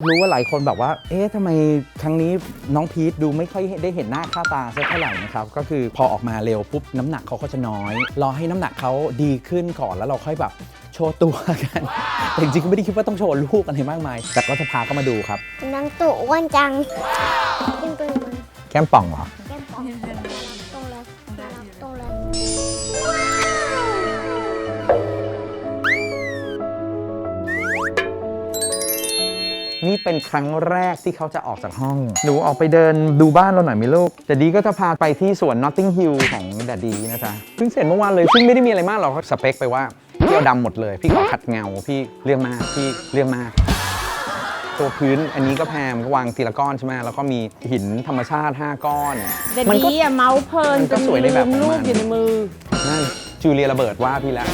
รู้ว่าหลายคนแบบว่า เอ๊ะทำไมครั้งนี้น้องพีทดูไม่ค่อยได้เห็นหน้าค่าตาสักเท่าไหร่นะครับ ก็คือพอออกมาเร็วปุ๊บน้ำหนักเขาก็จะน้อย รอให้น้ำหนักเขาดีขึ้นก่อนแล้วเราค่อยแบบโชว์ตัวกัน แต่จริงๆก็ไม่ได้คิดว่าต้องโชว์ลูกอะไรมากมาย แต่ก็จะพาเขามาดูครับ น้องตู่อ้วนจังขึ้นไปบนแก้มป่องเหรอแก้มปองตรงเลยตรงเลย นี่เป็นครั้งแรกที่เขาจะออกจากห้อง หนูออกไปเดินดูบ้านเราหน่อยไหมลูกแต่ดีก็จะพาไปที่สวน Notting Hill ของแดดดีนะจ๊ะเพิ่งเสร็จเมื่อวานเลย ซึ่งไม่ได้มีอะไรมากหรอกสเปคไปว่าพี่เอาดำหมดเลย พี่ขอขัดเงา พี่เรื่องมาก พี่เรื่องมาก ตัวพื้นอันนี้ก็แพงก็วางทีละก้อนใช่ไหมแล้วก็มีหินธรรมชาติ 5 ก้อนแต่มัก็ดีอะเมาส์เพลินมันจก็นสวยในลืแบบมของรูมัปนอยู่ในมือ นั่นจูเลียระเบิดว่าพี่แล้ว